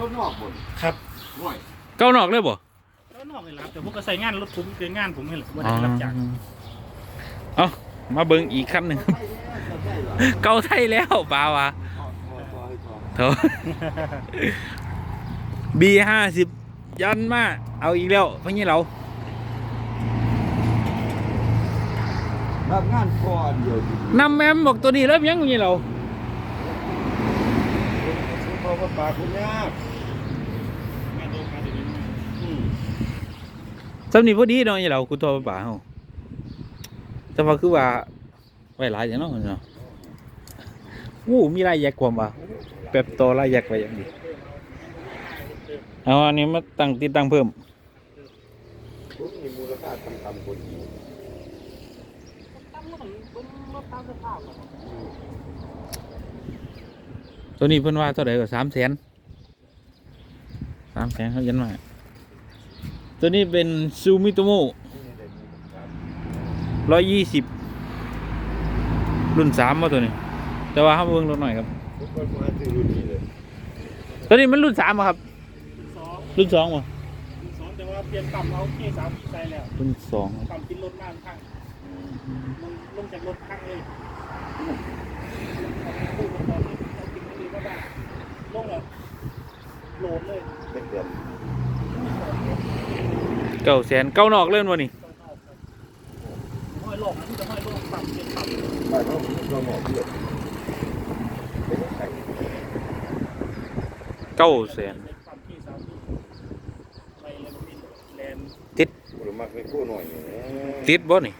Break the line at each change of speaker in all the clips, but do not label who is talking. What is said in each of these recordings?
รถนอกบน
ครับ
ห่วย
เก้านอกเลยบ่
แล้วนอกเลยครับแต่ผมก็ใส่งานรถผมเกินงานผมให้เลยว่าได้รับจ้าง
เอามาเบิ่งอีกคันหนึ่งเก้าไทยแล้วปลาวะเถอะบีห้าสิบยันมาเอาอีกแล้วพะนี่เรา
รับงานก่อนเดียวนำ
แมมบอกตัวนี้แล้วยังพะนี่เรา
ซื้อพอประปาคุณยาก
งานโดนงานเดี๋ยวนี้
อืม
สำนีพอดีเนาะนี่เรากูโทรไปป่าเฮาแต่ว่าคือว่าไว้หลายอย่างเนาะเนาะวู้มีรายแยกความว่าแป๊บโตรายแยกไว้อย่างดีเอาอันนี้มาตั้งติดตั้งเพิ่ม
ผมมีมูลค่าต่ำๆกว่านี้
ตั้งรถรถตามสภาพ
ตัวนี้เพิ่นว่าเท่าไหร่ก็สามแสนสามแสนเขายันมาตัวนี้เป็นซูมิโตโมร้อยยี่สิบรุ่นสามมาตัวนี้ แต่ว่าเขาเบิ่งรถหน่อยครับ
ทุกคนมาซื้อรุ่นนี้เลย
ตัวนี้มันรุ่นสามอะครับ
สอง
รุ่นสองวะ
สองแต่ว่าเปลี่ยนต่ำเราเที่สามใส่แล้ว
รุ่นสอง
ต่ำกินรถมากข้างลงลงจากรถข้างเลยพูดตอนนี้กินไม่ดีก็ได้ ลงแบบโหลดเลย
เป็นเดือน
เก้าแสนเก้านอกเล่นวะนี่
ห้อยลงมันจะห้อยลงต่ำเป็นต่ำ
บ้านเราเราหมอเดือนเป็นไข่
เก้าแสน
เป็นต่ำที่สามที่ไปแล้วก็มีแลน
หรือมากไม่กู้หน่อยเนี่ย
ติดบ่นี่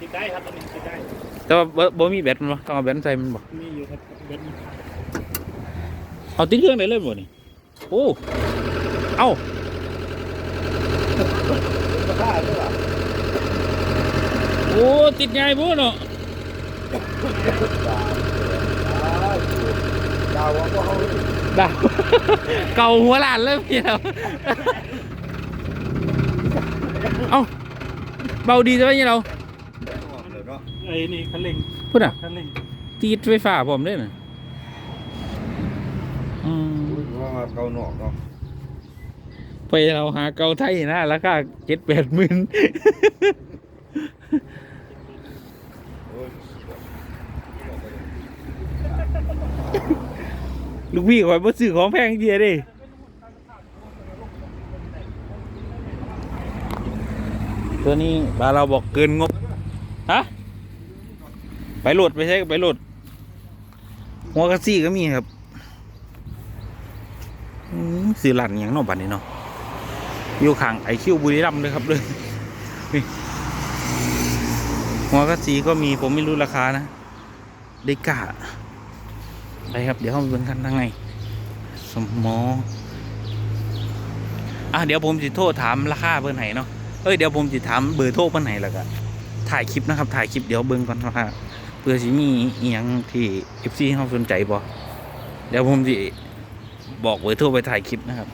ติดได้ครับตอนนี้ติดได้
แต่ว่าบ่บ่มีแบตมันบ่ต้องเอาแบตใส่มันบ่
มีอยู่ครับเบ็ด
เอาติดเครื่องได้เลยบ่นี่โอ้เอ้า
ราคาเท่าไหร่
โอ้ติดใหญ่บ่เนาะ
ดาวว่าเขา
ดาวเก่าหัวล้านเลยพี่เราเอ้าเบาดีใช่ไหมเนี่ยเรา
เนาะ
ไอ้นี่คันเร่ง
พูดอะ
คันเร่ง
ตีดไฟฟ้าผมด้วยนะอืม
ว่า เกาหนอกเนาะ
ไปเราหาเกาไทยนะราคาเจ็ดแปดหมื่นลูกพี่คอยบ่ซื้อของแพงเดียดิตัวนี้บาเราบอกเกินงบ ฮะ ไปโหลดไปใช้ไปโหลดหัวกระซี่ก็มีครับ อืมสื่อหลันอย่างนอกบัดนี้เนาะอยู่ข้างไอคิวบุรีรัมย์เลยครับเลยหัวกระสีก็มีผมไม่รู้ราคานะได้กล้าไปครับ เดี๋ยวเข้าไปเบิ่งกันทางในสมออะเดี๋ยวผมจะโทรถามราคาเพิ่นไหนเนาะเอ้ยเดี๋ยวผมจะถามเบอร์โทรเพิ่นไหนแล้วก็ถ่ายคลิปนะครับถ่ายคลิปเดี๋ยวเบิ่งก่อนว่าเพื่อสิมีอีหยังที่ FC เฮาสนใจบ่เดี๋ยวผมสิ บอกเบอร์โทรไปถ่ายคลิปนะครับ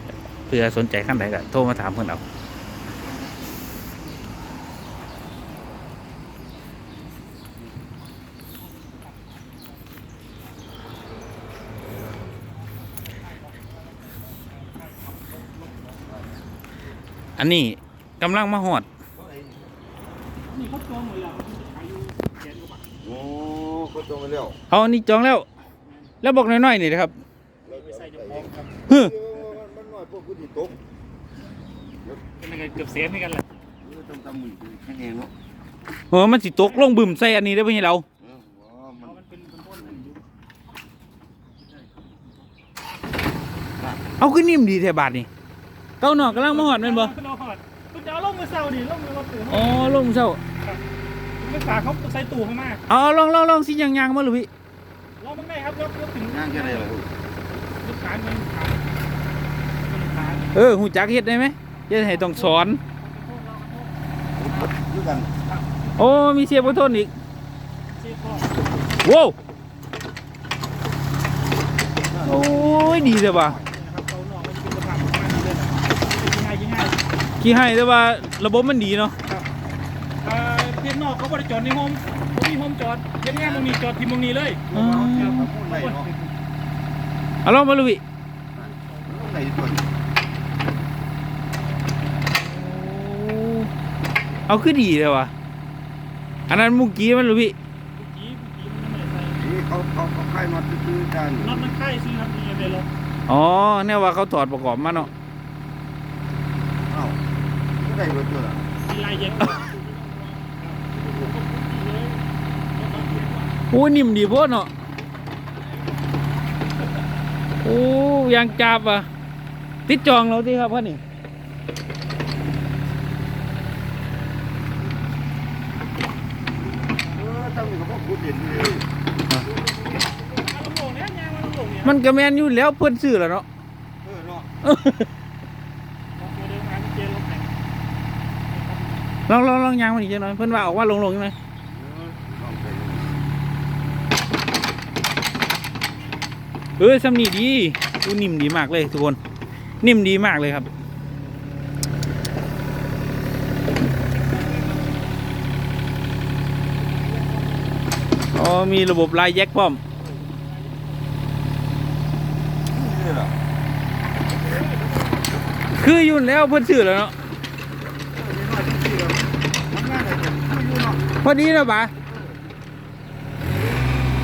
เพื่อสนใจขั้นใดก็โทรมาถามเพิ่นเอาอันนี้กำลังมาหอด
นี่เขาตัวหมดแล้วขายอยู่แสนกว่าบาท
โอ้ก็ตรงไปแล้ว
เอาอันนี้จองแล้ว แล้วบอกน้อยๆนี่นะครับ
ไปใส่เดี๋ยวพร้อ มครับ
ฮึ
มันน้อยพวกผู้ที่ตก
เป็นยังไงเกือบแสนเหมือนกันแหละ
ต้องทำมือแค่นี้เนาะ
เออมันสิตกลงบึมใส่อันนี้ได้ไหมเรา
มัน
เพราะมันเป็นเป็นต้นนั่นอยู่
เอาขึ้นนิ่มดีแถบาทนี่เก้าหนอกกำลังมาหอดแม่นบ่
เราหอดคุณจะเอาลงมือเศร้าดิลงมือมาปู่
อ๋อลงเช้า
ไม่ฝากเขาใส่ตู้ข้างหน้า
เอาลองลองลองสิยางๆมาหรือพี่
ลองมันได้ครับยกยกถึง
ย่างแค่ไหนล่ะ
ยกขาเงินขาเงินขา
เออหูจักเฮ็ดได้ไหมจะให้ต้องสอน
ด้วยกัน
โอ้มีเสียบทนอีก
เช็คพ่อ
โว้วโอ้ยดีเลยว่ะ
นะครับเขาหนอกมันเป็นกระถางมากเลยนะง่ายง่าย
กี่ให้แต่ว่าระบบมันดีเนาะ
อ่าเพียงนอกเขาบริจอดในโฮมเขามีโฮมจอดเพียงงานตรงนี้จอดที่ตรงนี้เลย
อ๋อ
ไม่เนาะ
เอาลองมาลุย
มไหนตัวนี้
เอาคือดีเลยวะอันนั้นเมุกี้มันหรือพี่
เมื่อกี้เมื่อกี้มันไม่ได้ใส่
นี่เขาเขาเขาค่ายน็อตซื้อๆกัน
น็อตมันไข่ซื้อครับนี่เลยรถ
อ๋อเนี่ยว่าเขาถอดประกอบมาเนาะ
เอ้าไม่ได้รถตัวละ
มีลายเย็น
โอ้นิ่มดีโพดเนาะโอ้ยางจับอะติดจองเราที่ครับพ่อนี่
เออตั้งนี่เขาบอกพูดเด่นเลย
มาลงโหลเนี่ยยาง มัน
ก็แมนอยู่แล้วเพื่อนซื้อแล้วเนาะ
เออเนาะ
ล
องลองลองยางมันอีกเจังหน่อยเพื่อนว่าออกว่าลงลงใช่ไหม
เออลองไปดู
เออซ้ำนี่ดีดูนิ่มดีมากเลยทุกคน นิ่มดีมากเลยครับอ๋อมีระบบลายแยกพร้อม
นี่เหรอ
คืออยู่แล้วเพื่อนซื้อแล้วเนาะพอดีแล้วปะ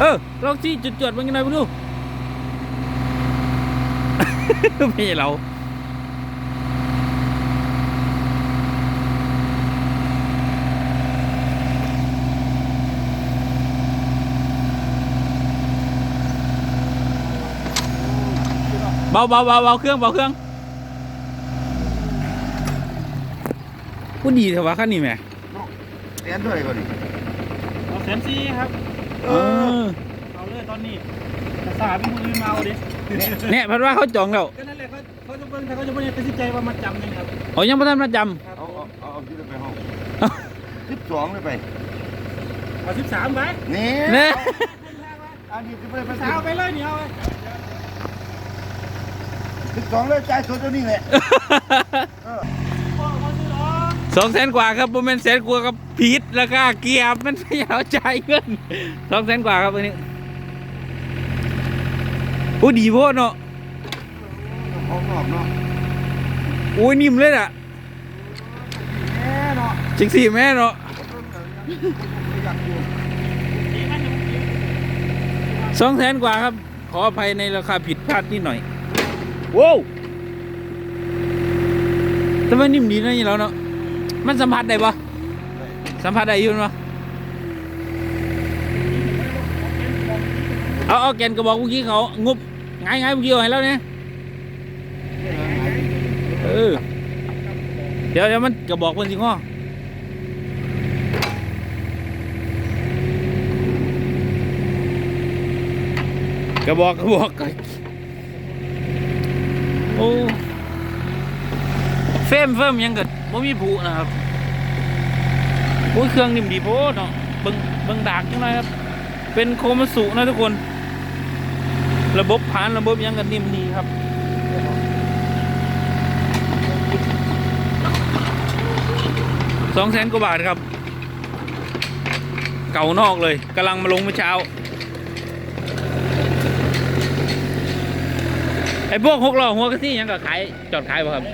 เออลองจี้จุดจดๆมันกันหน่อยมึงดูไม่เรา เบาเบาเบาเบาเครื่องเบาเครื่องพูดดีเถอะวะขั้นนี้แหม่
แอนด้วยก่อนดิ
เอาแสนซี่ครับ
เออ
เอาเลยตอนนี้แต่สาพี่มือมาเอาดิ
เนี่ยพัดว่าเขาจองแล้ว
ก็นั่นแหละเขาเขาจะเบิ่งแต่เขาจะไม่ได้ตัดสินใจว่ามาจำยังครับ
อ๋อยังไม่ทันมาจ
ครับ
เอาเอาเอาเอาที่ไปห้องสิบสองเลยไป
เอาสิบสามไป
นี่ำ
เนี่ย
อันนี้จะไปไป
สาวไปเลยนี่เอาไป
สิบสองเลยจ่ายสดเดี๋ยวนี้แหละเออ
พ่อเขาซื้อหรอ
สองแสนกว่าครับประมาณแสนกว่ากับพีทแล้วก็เกียร์มันไม่เอาใจายเงินสองแสนกว่าครับตัวนี้โอ้ดีโพดเนาะ
ของนอกเนาะ
โอ้ยนิ่มเลยอะ
แน่เนาะ
จิงสี่แม่เนาะ
อยากอยู่
ดีมันจะดี
สองแสนกว่าครับ ขออภัยในราคาผิดพลาดนิดหน่อย ว้าวแต่ว่านิ่มดีนะนี่เราเนาะมันสัมผัสได้ปะสัมผัสได้อยู่ปะเอาเอาแกนกระบอกเมื่อกี้เขางุบไงไงเมื่อกี้เอาให้แล้วเนี่ยเออเดี๋ยวเดี๋ยวมันกระบอกมันสิง้อกระบอกกระบอก โอ้เฟมเฟมยังเกิดบ่มีผูนะครับโอ้ยเครื่องนิ่มดีโพดเนาะเบิ่งเบิ่งดากจังเลยครับ เป็นโคมาสุนะทุกคน ระบบผ่านระบบยังกันนิ่มดีครับสองแสนกว่าบาทครับ เก่านอกเลยกำลังมาลงเมื่อเช้า ไอ้พวกหกล้อหัวกะทิยังก็ขายจอดขายป่ะครับ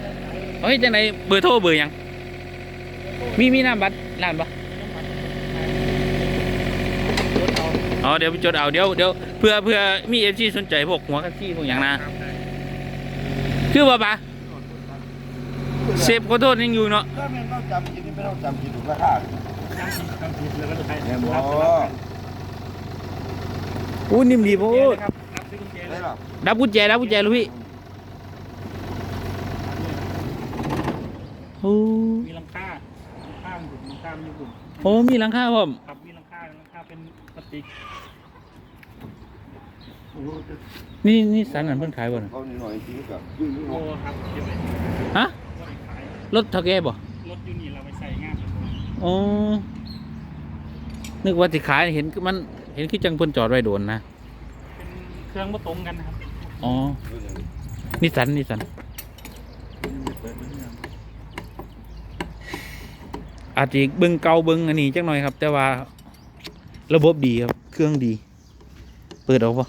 เฮ้ยจังไหนเบอร์โทรเบอร์หยัง มีมีน้ำบัตรร้านปะอ๋อเดี๋ยวไปจดเอาเดี๋ยวเดี๋ยวเพื่อเพื่อมีเอฟซีสนใจพวกหัวกะทิพวกอย่างนะคือว่าปะเซฟขอโทษยังอยู่เนาะ
ถ้าแม่นต้องจำกินนี่ไม่ต้องจำกินถูกราคา
ยังสิทำผิดแล้วก็จะไป
แม่นบ่
รับ
อู้นิ่มดีโพ
เจเล
ด
ได้
ย
หรอ
ดับกุญแจดับกุญแจลูกพี่โอ้
มีหลังคาหลังคามันบุ๋มหลังคามันอยู่บุ๋ม
โอ้มีหลังคาพร้อม
ครับมีหลังคาหลังคาเป็นพลาสติก
นี่นี่สันนันเพิ่นขายบ่น่ะ
เขาหน่อยจริงกับยืน
โอ้ครับเดี๋ยวไป
ฮะ
ก็ไปขาย
รถเท่าแกบ่
รถอยู่นี่เราไปใส่งานครับผม
อ๋อนึกว่าสิขายเห็นมันเห็นคือจังเพิ่นจอดไว้โดนนะ
เป็นเครื่องมาตรงกันนะครับ
อ๋อนิสสันนิสสัน
เปิดมาที่นั่น
อาจจะเบิ่งเก่าเบิ่งอันนี้จักหน่อยครับ แต่ว่าระบบดีครับ เครื่องดี เปิดออกบ่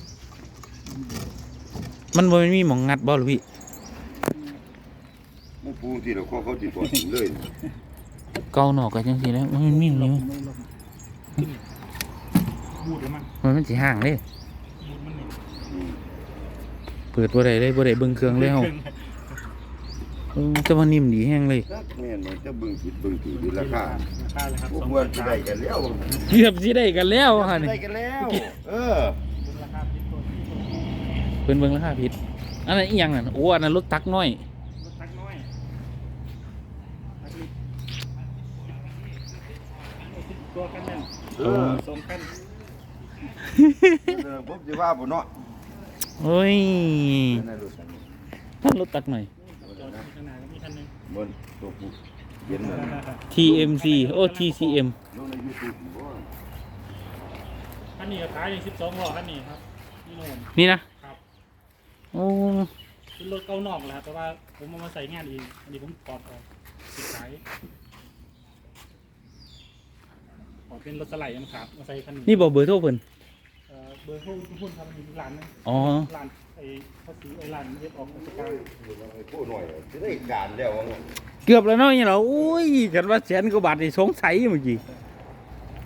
มันบ่แม่นมีหมองงัดบ่หรือพี่
ปูที่เราเขาเขาติดต่อถึงเลย
เกาหนอกกันจังซี่แล้วมันมีนี่
บูดหรือมั้ง
มันมันสิห่างเด้
บูดมันนี่
อืม
เปิดบ่ได้เลยบ่ได้เบิ่งเครื่องเลยเฮาเออแต่ว่านิ่มดีแฮงเลย
จักแม่นมันจะเบิ่งผิดเบิ่งถูกดีราคา
ราคาเลยครับ
ผม
สอง
ว่าสิได้กันแล้ว
เกือบสิได้กันแล้วฮะนี่
ได้กันแล้วเออ
ราคาพิตัวที่ตัว
เพิ่นเบิ่งราคาผิดอันนั้นอีหยังนั่นโอ้อันนั้นรถตักน้อย
รถทักน้อยทักลิตัวกันเนี่ย
เออ
สองกัน
เออผมสิว่าบ่เนาะ
โอ้ย
นั่นรถคันนี้
ท่านรถตักหน่อย
จอดอยู่ข้างหน้าก็มีคันหนึง
บนตัวผู้เย็นนั่น
TMC โอ้ TCM
ลงใน YouTube บ่
คันนี้ก็ขายอยู่สิบสองล้อคันนี้ครับนี่โน่น
นี่นะ ครับโอ้
เป็นรถเก่านอกแหละครับแต่ว่าผมเอามาใส่งานเองอันนี้ผมปลอดออกติดขายขอเป็นรถสไลด์มาครับมาใส่คันนี้
นี่บอกเบอร์โทรเพิ่น
เอ่อเบอร์โทรคุณพุ่นครับมีร้านนึง
อ๋อ
ร้านไอ้ภาษีไอ้ร้านเฮ็ดออกราชการ
ผู้หน่อยสิได้การแล้วว่างั้น
เกือบแล้วเนาะนี่เหรออุ้ยกันว่าแสนกว่าบาทนี่สงสัยเมื่อกี้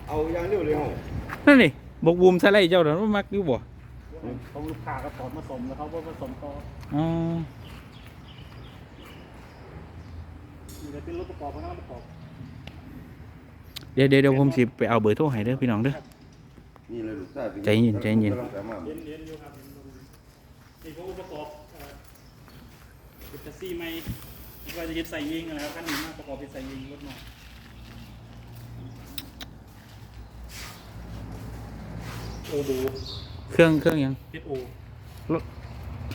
เอาอย่างเร็วเลยเฮา
นั่นนี่บอกบูมสไลด์เจ้าเดี๋ยวมันมักอยู่บ่
เขาลูกค้าก็ถอดมาสมแล้วเขาก็ผสมต่อ
อ๋อ
นี่จะเป็นรถประกอบเขาต้องประกอบ
เดี๋ยวเดี๋ยวเดี๋ยวผมสิไปเอาเบอร์โทรให้เด้อพี่น้องเด้อ
นี่เลยลูกชายป็
ใจเย็นใจเย็น
กำลังจะมา
เรียนเรียนอยู่ครับนี่เขาประกอบเอ่อเป็นแท็กซี่ไหมคิดว่าจะยึดใส่ยิงอะไรครับคันนี้มาประกอบเป็นใส่ยิงรถหน่อยโอโบ
เครื่องเครื่องหยัง
เอโอ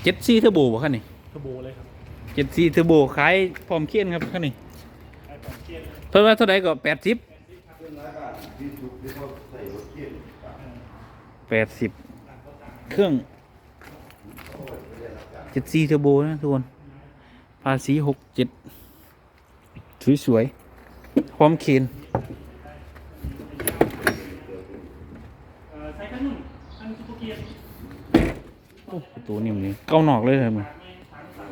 เจ็ดซีเทอร์โบบ่คันนี่
เทอร์โบเลยครับ
เจ็ดซีเทอร์โบขายพร้อมเคียนครับคันนี้
ไอ้ของเกียร์เลย
เพิ่นว่าเท่าไหร่ก็80
เพิ่นรายการที่สุดที่เขาใส่รถเกียร์
80เครื่องเจ็ดซีเทอร์โบนะทุกคน ภาษีหกเจ็ดสวยๆพร้อมเคน
เอ่อใช้คันนุ่นคันซุปเปอร์เกียร์
โอ้ประตูนิ่มนี่เก้าหนอกเลยครับมัน
ถามไม่ถามสั่ง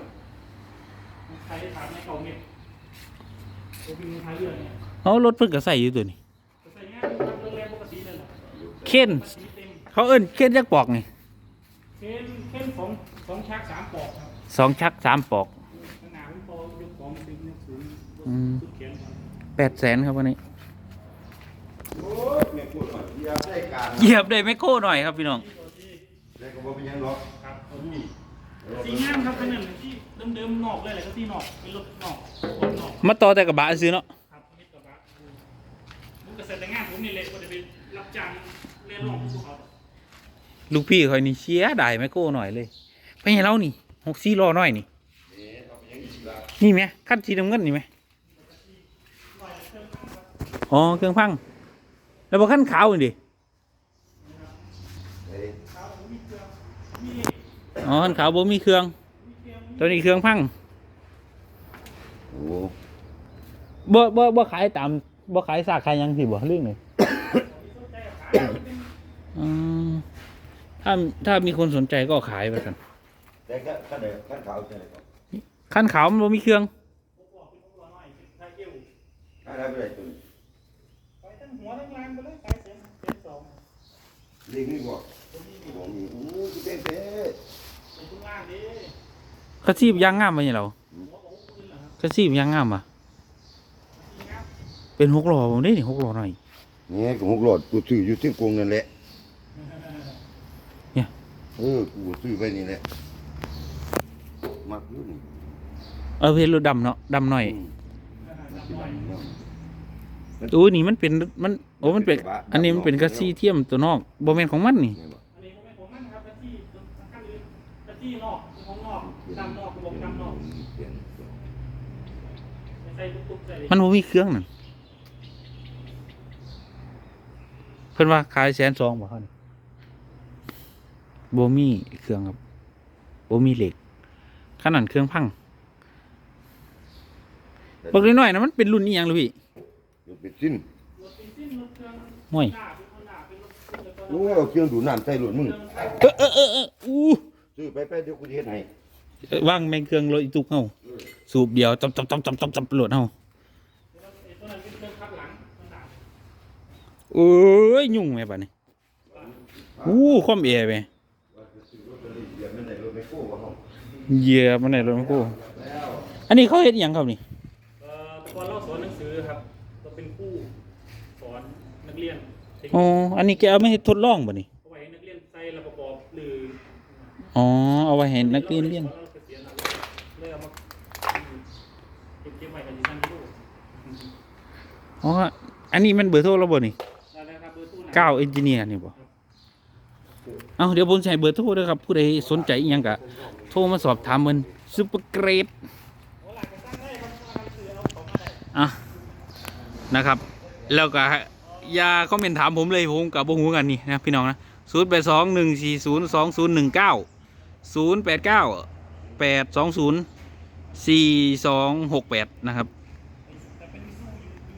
ใช้ถามในเอายเรือา
รถเพิ่นก็ใส่อยู่ตัวนี้
เรื่องแรกปกติเลยแหละ
เคน เขาเอิ้นเคนจักปอกนี่
เค้นเค้นสองสองชักสามปอกครับ
สองชักสามปอก
ขนาดมันพอยกของถึงยกสูง
อืม
สุดแขนครับ
แปดแสนครับวันนี้
โอ้ยแม่พูดว่าอยากได้การ
เหยียบได้ไม่โค้หน่อยครับพี่น้อง
ได้ก็บ่เป็นหยังหรอก
ครับผมนี่สีงามครับขนาดที่เดิมๆนอกเลยแหละก็ที่นอกเป็นรถนอกรถนอก
มาต่อแต่กระบะซื้อเนาะ
ครับมิตรกระบะผมเกษตรงานผมนี่เลยก็จะไปรับจ้างเรียนรองภูเขา
ลูกพี่คอยนี่เชียได้ไม่โค้หน่อยเลยไปให้เรานี่หกสี่ล้อน้อยนี่นี่ไหมขั้นสีน้ำเงินนี่ไหมอ๋อเครื่องพัง แล้วบอกขั้นขาวนี่ดิ
เอ้ย
อ๋อขั้นขาวบ่มีเครื่อง ตัวนี้เครื่องพัง
โอ้
บ่บ่บ่ขายตามบ่ขายสากขายหยังสิบ่เรื่องไหนอืม ถ้าถ้ามีคนสนใจก็ขายไปกัน
แต่ก็ก็ได้ขั้นขาวใช่ไหมครับ
ขั้นขาวมันบ่มีเครื่อง
อะไรไปได้ตัวนี้
ไปทั้งหัวทั้งล่างไปเลยสายเส้นเส้นสอง
เลี้ยงนี่บ่บ่มีโอ้ยเต้เต้
เป็นทุกล่างดิ
กระซีบยางงามไปนี่เรา
หัวของปืนเหรอครับ
กระซีบยางงามอะ
นี่ครับ
เป็นหกล้อผมได้นี่หกล้อหน่อย
นี่ก็หกหลอดกูซื้ออยู่ที่กรุงนั่นแหละ
เนี่ย
เออกูซื้อไปนี่แหละมักอยู่นี่
เออเพชรรถดำเนาะดำหน่อย
อืมที่บ้านเนาะ
โอ้ยนี่มันเป็นมันโอ้มันเป็น อันนี้มันเป็นกระซีเทียมตัวนอกบ่แม่นของมันนี่
เนี่ยบ่
อันนี้ก็ไม่ผมนั่นครับกะที่สำคัญเลยกะที่นอกของนอกดำนอกกระบอกดำนอก
เปลี่ยน
ไม่ใส่ตุ๊กๆใส่
มันบ่มีเครื่องนั่นเพิ่นว่าขายแสนสองบ่เฮานี่ บ่มีเครื่องครับบ่มีเหล็กขนาดเครื่องพังบักน้อยๆนะมันเป็นรุ่นนี้ยังลูกพี่
มันเป็นสิ้น
รถเป็นสิ้นรถเครื่อง
ห่วย
หน้าเป็นคนหน้าเป็นรถเครื่องแล้วก็
โอ้ยเอาเครื่องดูดน้ำใส่รถมึง
เออเออเออเอออู้
ซื้อไปไปเดี๋ยวกูจะเฮ็ดให้
เอ้ยว่างแม่งเครื่องรถอีตุกเฮาสูบเดียวจับจับจับจับจับจับโหลดเฮา
ไอ้ตัวนั้นเป็นเครื่องพับหลังต่าง
โอ้ยยุ่งแม่บัดนี้อู้คอมเอไป
เฮา
เหยียบมันได้รถมันกูอันนี้เขาเฮ็ดหยังครับนี่
ๆเอ่อตอนเราสอนหนังสือครับเราเป็นครูสอนนักเรียนเทคนิค
อ๋ออันนี้แกเอาไม่ให้ทดลองบ่นี่
เอาไว้ให้นักเรียนใส่และประกอบหรือ
อ๋อเอาไว้ให้นักเรียนเรียน
เราเกษียณแล้วเลยเอามาเก็บเก็บไว้กันที่ชั้นลูก
อ๋อ อันนี้มันเบอร์โทรเราบ่นี่
แล้วนะครับเบอร์ตู้ไหน
ก้าวเอนจิเนียร์นี่บ่ เอาเดี๋ยวผมใช้เบอร์โทรเด้อครับ ผู้ใดสนใจอิหยังก็ โทรมาสอบถามมันซุปเปอร์เกรด
อะ
นะครับ แล้วก็อย่าคอมเมนต์ถามผมเลยผมกับบ่ฮู้กันนี่นะพี่น้องนะ0821402089นะครับ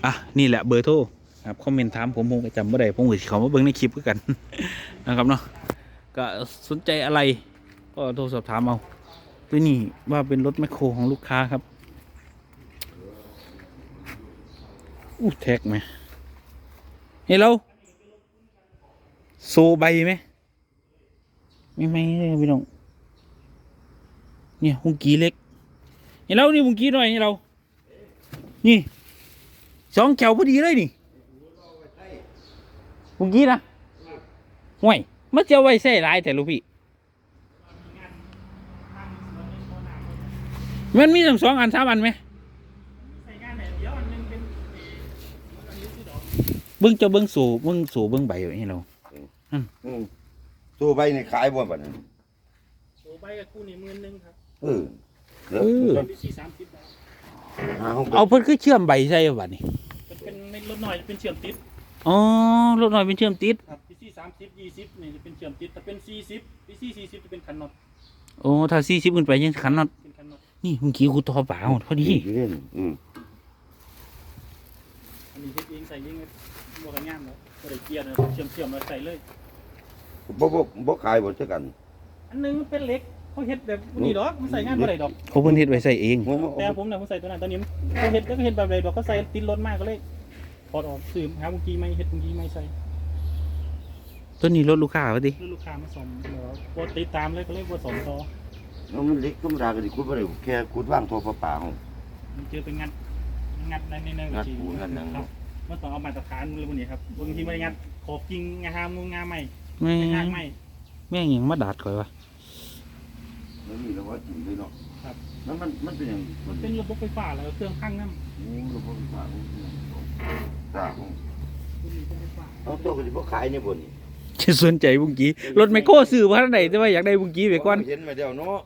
อะนี่แหละเบอร์โทรครับคอมเมนต์ถามผมผมก็จำไม่ได้ผมก็สิเขามาเบิ่งในคลิปคือกันนะครับเนาะก็สนใจอะไร ก็โทรสอบถามเอาตัวนี้ว่าเป็นรถแมคโครของลูกค้าครับ อู้แท็กไหมเฮ้ยเราโซใบไหม ไม่ไม่เลยพี่น้อง เนี่ยหุงกีเล็กเฮ้ยเรานี่หุงกีหน่อยเฮ้ยเรา นี่สองแถวพอดีเลยนี่หุงกีนะห่วยมันจะเอาไว้ใส่หลายแต่ลูกพี่ มันมีทั้งสองอันสามอันไหม
ใส่งานไหนเดี๋ยวอันหนึงเป็นอันนี้คือดอก
เบิ้งเจะเบิ้งสู่เบิ้งสู่เบิ้งใบอย่างนี้เรา
อืมตู้ใบนี่ขายบ่บัดนั้น
โชว์ใบกับคู่นี่หมื่นหนึงครับ
เออแล้ว
เป็นพีซีสามสิบบาท
หาห้อง
เอาเพิ่นคือเชื่อมใบใส่บัดนี้
เป็นเป็นไม่ลดหน่อยเป็นเชื่อมติด
อ๋อรถหน่อยเป็นเชื่อมติด
ครับพีซีสามสิบยี่สิบนี่จะเป็นเชื่อมติดแต่เป็นสี่สิบพีซีสี่สิบจะเป็นคันน็อต
โอ้ถ้าสี่สิบขึ้นไปยังขันน็อต
เป็ นคันน็อต
นี่เมื่อกี้กูต่อป่าหมดพอดี
อยู่เล่นอืม
อันนี้เฮ็ดเองใส่เองบวกกันง่ามแล้วบริเกียร์นะเชื่อมเชื่อมแล้วใส่เลย
บ่บ่บ่ขายบ่เท่ากัน
อันหนึงมันเป็นเหล็กเขาเฮ็ดแบบนี้ดอกมันใส่งานบ่ได้ดอก
เขาเพิ่นเฮ็ดไว้ใส่เอง
ผมว่า
แต่ผมเนี่ยผมใส่ตัวนั้นตัวนี้มันเขาเฮ็ดแล้วก็เฮ็ดแบบไรดอกก็ใส่ติดรถมากก็เลยถอดออกซื้อหาบุกี้ไม่เฮ็ดบุกี้ไม่ใส่
ตัวนี้รถลูกค้าวะดิ
แล้วลูกค้ามาส่งเดี๋ยวบ่ติดตามเลยก็เลยบ่สอนต่อ
เอามันเล็กธรรมดาก็ดิคุดบ่ได้แค่คุดวางท่อประปาเฮา
มันเจอเป็นงัด งัดในในใน
งัดปูงัดหยัง
ครับมันต้องเอามาตรฐานเลยพวกนี้ครับบางทีไม่ได้งัดขอบกิ่งงามงูงามไม่
แม่
งางไม่
แม่งยังมาดาดข่อยวะ
แล้วนี่เราว่าจริงเลยเนาะ
ครับ
แล้วมันมันเป็นหยัง
มันเป็นระบบไฟฟ้าแล้วเครื่องข้างน้ำ
โอ้ระบบไฟฟ้าโอ้ตาของ
มันมีระบบไฟฟ้า
เอาตัวก็สิบ่ขายในบ่นี่
จะสนใจบุ้งกี้รถไมโครซื้อมาทางไหนแต่ว่าอยากได้บุ้งกี้ไปก่อน
เห็นมาเดียวเนาะ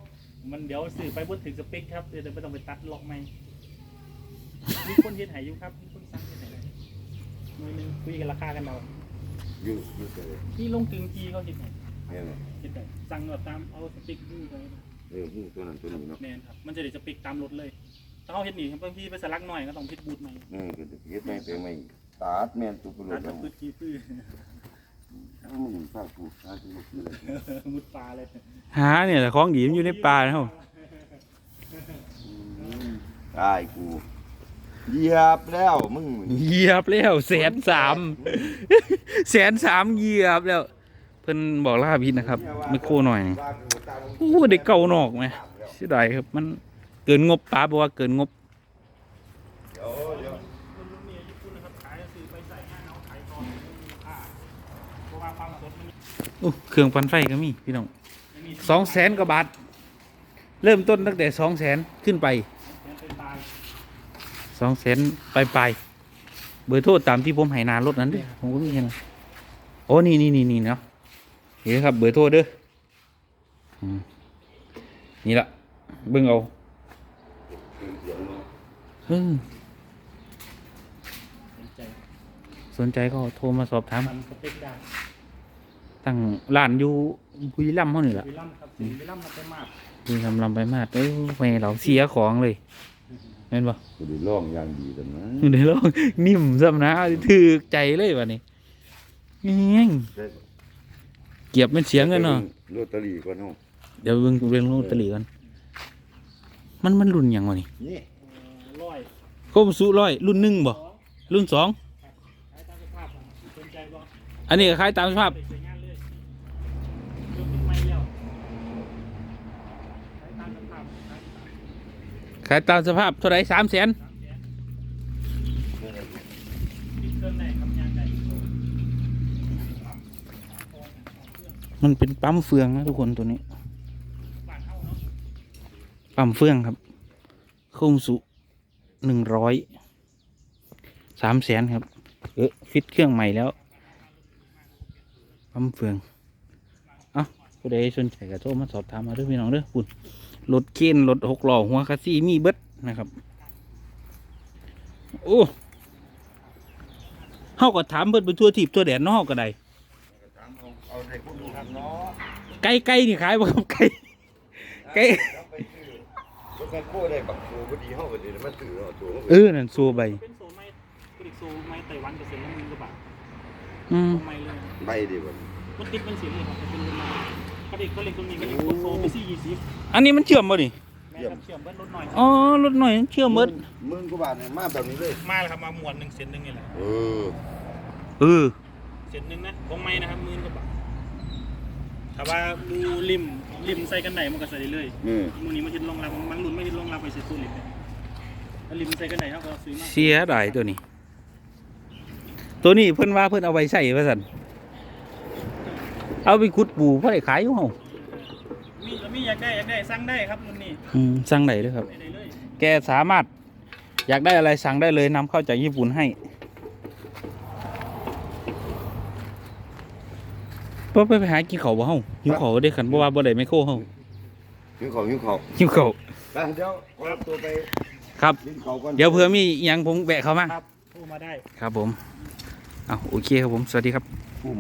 มันเดี๋ยวสื่อไปบนถึงสเปคครับเดี๋ยวไม่ต้องไปตัดล็อกไม่มีคนเฮ็ดใหายอยู่ครับมีคนสั่งเฮ็ดใหายเลยมือหนึงคุยกันราคากันเรา
อยู่อยู่เฉย
ที่ลงถึงทีเขาเฮ็ดใหาย
แม่นบ่
เฮ็ดใหายสั่งแบบตามเอาสเปคนี่ไป
เออหูตัวนั้นตัวนี้เนาะ
แมนครับมันจะได้สเปคตามรถเลยถ้าเขาเฮ็ดหนีบางทีไปสลักหน่อยก็ต้องเฮ็ดบูทใหม่
เออก็เฮ็ดไม่เป็นไม่ตาดแม่นตุกร
ตั
ถ
ด
แล้
กับ
ว
พืชกีพื ช
มันฟ้าผูกตาที่บ่คืออะไร
มุดปลาเลย
หาเนี่ยแหละของดีมันอยู่ในป่านะครับ
ตายกูเหยียบแล้วมึง
เหยียบแล้วแสนสามแสนสามเหยียบแล้ว เพิ่นบอกลาพิษนะครับไมโครหน่อยโอ้ได้เก่านอกไหมเสียดายครับมันเกินงบป้าบอกว่าเกินงบ
มัน
อู้เครื่องปั่นไฟก็มีพี่น้อง
ไม่มี
สองแสนกว่าบาท เริ่มต้นตั้งแต่สองแสนขึ้นไป
เป็นตาย
สองแสนไปไปลายๆเบอร์โทรตามที่ผมให้นารถนั้นเด้อผมก็มีแค่นั้นโอ้นี่นี่นี่นี่เนาะนี่นะครับ เบอร์โทรเด้ออืมนี่ละเบิ่งเอา
เสียงเนาะ
อืม
สนใจ
สนใจก็โทรมาสอบถาม
มันสเปคได้
ตั้งร้านอยู่บุรีรัมย์เขานี่แหละ
วิลลัมครับสีวิลลัมรับไปมาก
บุรีรัมย์ลำไปมาดเอ้ยไม่ให้เราเสียของเลยเห็นปะ
กูได้ร้องอย่างดีแต่นะ
อยู่ในโลกนิ่มซ้ำนะถือใจเลยวันนี้เงี้ยงเก็บเป็นเสียงกันเนาะ
ลอตเตอรี่ก่อนเนาะ
เดี๋ยวเบิ่งเบิ่งลอตเตอรี่กันมันมันมันรุ่นหยังวะนี่
นี่
ร้อย
โคมสุร้อยรุ่นหนึ่งบ่
สอง
รุ่นสอง
ขายตามสภาพครับสนใจบ่
อันนี้ก็ขายตามสภาพ
เด็กใช้งานเลยยกขึ้นไม่แล้วขายตามสภาพ ขายตาม
สภาพเท่าไรสามแสน
มันเป็
นปั๊มเฟืองนะทุกคนตัวนี้ปั๊มเฟืองครับคมสุหนึ่งร้อยสามแสนครับ เออฟิตเครื่องใหม่แล้วปั๊มเฟือง เอ้าผู้ใดสนใจก็โทรมาสอบถามมาเด้วยพี่น้องเด้อคุณ รถเคนรถหกล้อหัวคัสซี่มีเบิดนะครับ โอ้เฮาก็ถามเบิดไปทั่วทิพย์ทั่วแดนเนาะเฮาก็ได้
ถามเอาเอาในคนดูครับเนาะ
ไก่ไก่นี่ขายบ่ครับไก่ไก่
เอาไปซื้อรถแมคโครได้บักโซพอดีเฮาพอดีแล้วมันซื้อเอาตัว
เออนั่นซัวใบ
เป็นโซไม้ผลิตโซไม้ไต้หวันเปอร์เซ็นต์ละหมื่นกว่าบาท
อืม
โซไม้เลย
ใบดีบ่
มันติดเป็นสีเลยครับเป็นเป็ นไม้ผลิตผลิตตรงนี้ก็เรียกว่าโซไปซี่ยี่สิบ
อันนี้มันเชื่อมบ่นี่
แม่ครับเชื่อมเบิ้ลรถหน่อย
อ๋อรถหน่อยเชื่อมเบิด
หมื่นกว่าบาทเนี่ยมาแบบนี้เลย
มาแล้วครับมาหมวดหนึ่งเซนหนึ่งนี่แหละ
เออ
เออ
เซนหนึ่งนะของไม้นะครับหมื่นกว่าบาทแต่ว่าดูริมริมใส่กันไหนมันก็ใส่ได้เลย
อืม
มูนี้มันจะลงรับมันหลุนไม่ได้ลงรับไปใส่ตู้ริมแล้วริมใส่กันไหนเขาก็ซื้อมา
เสียดายตัวนี้ ตัวนี้เพิ่นว่าเพิ่นเอาไว้ใส่ว่าซั่น เอาไปขุดปูเพื่อให้ขายอยู่เฮา
มีมีอยากได้อยากได้สั่งได้ครับรุ่นนี้
อืมสั่งได้เด้อครับ
ได้เลย
แกสามารถอยากได้อะไรสั่งได้เลยนำเข้าจากญี่ปุ่นให้บ่ไปไปหากินข้าวบ่เฮาหิวข้าวได้คันบ่ว่าบ่ได้ไมโครเฮา
หิวข้าวหิวข้าว
หิวข้าว
ไปเดี๋ยวขอตัวไป
ครับ
กินข้าวก่อน
เดี๋ยวเผื่อมีอิหยังผมแวะเข้ามา
ครับโทรมาได้
ครับผม เอาโอเคครับผม สวัสดีครับ
ปุ่ม